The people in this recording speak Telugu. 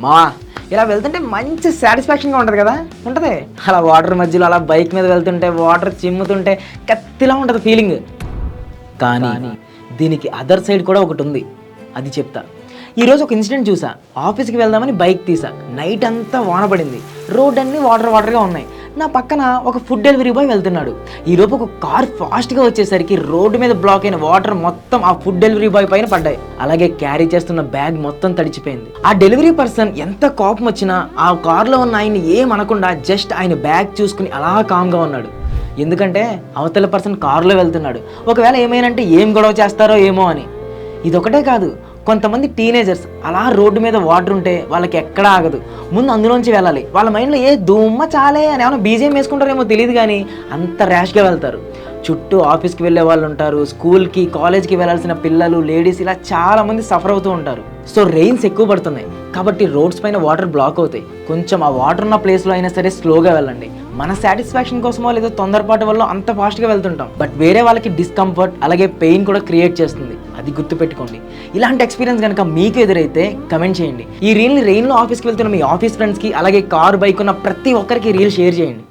మా ఇలా వెళ్తుంటే మంచి సాటిస్ఫాక్షన్గా ఉంటుంది కదా? ఉంటుంది? అలా వాటర్ మధ్యలో అలా బైక్ మీద వెళ్తుంటే వాటర్ చిమ్ముతుంటే కత్తిలా ఉంటుంది ఫీలింగ్ కానీ దీనికి అదర్ సైడ్ కూడా ఒకటి ఉంది. అది చెప్తా. ఈరోజు ఒక ఇన్సిడెంట్ చూసా. ఆఫీస్కి వెళ్దామని బైక్ తీసా. నైట్ అంతా వాన పడింది. రోడ్ అన్నీ వాటర్ వాటర్గా ఉన్నాయి. నా పక్కన ఒక ఫుడ్ డెలివరీ బాయ్ వెళ్తున్నాడు. ఈలోపు ఒక కార్ ఫాస్ట్గా వచ్చేసరికి రోడ్డు మీద బ్లాక్ అయిన వాటర్ మొత్తం ఆ ఫుడ్ డెలివరీ బాయ్ పైన పడ్డాయి. అలాగే క్యారీ చేస్తున్న బ్యాగ్ మొత్తం తడిచిపోయింది. ఆ డెలివరీ పర్సన్ ఎంత కోపం వచ్చినా ఆ కార్లో ఉన్న ఆయన ఏం అనకుండా జస్ట్ ఆయన బ్యాగ్ చూసుకుని అలా కామ్గా ఉన్నాడు. ఎందుకంటే అవతల పర్సన్ కారులో వెళ్తున్నాడు. ఒకవేళ ఏమైనంటే ఏం గొడవ చేస్తారో ఏమో అని. ఇదొకటే కాదు కొంతమంది టీనేజర్స్ అలా రోడ్డు మీద వాటర్ ఉంటే వాళ్ళకి ఎక్కడా ఆగదు. ముందు అందులోంచి వెళ్ళాలి. వాళ్ళ మైండ్లో ఏ దుమ్మ చాలే అని ఏమైనా బీజేం వేసుకుంటారేమో తెలియదు కానీ అంత ర్యాష్గా వెళ్తారు. చుట్టూ ఆఫీస్కి వెళ్ళే వాళ్ళు ఉంటారు స్కూల్కి కాలేజ్కి వెళ్ళాల్సిన పిల్లలు లేడీస్ ఇలా చాలామంది సఫర్ అవుతూ ఉంటారు. సో రెయిన్స్ ఎక్కువ పడుతున్నాయి. కాబట్టి రోడ్స్ పైన వాటర్ బ్లాక్ అవుతాయి. కొంచెం ఆ వాటర్ ఉన్న ప్లేస్లో అయినా సరే స్లోగా వెళ్ళండి. మన సాటిస్ఫాక్షన్ కోసమో లేదో తొందరపాటు వల్ల అంత ఫాస్ట్గా వెళ్తుంటాం. బట్ వేరే వాళ్ళకి డిస్కంఫర్ట్ అలాగే పెయిన్ కూడా క్రియేట్ చేస్తుంది. అది గుర్తుపెట్టుకోండి. ఇలాంటి ఎక్స్పీరియన్స్ కనుక మీకు ఎదురైతే కమెంట్ చేయండి. ఈ రీల్ని రెయిన్లో ఆఫీస్కి వెళ్తున్న మీ ఆఫీస్ ఫ్రెండ్స్కి అలాగే కార్ బైక్ ఉన్న ప్రతి ఒక్కరికి రీల్ షేర్ చేయండి.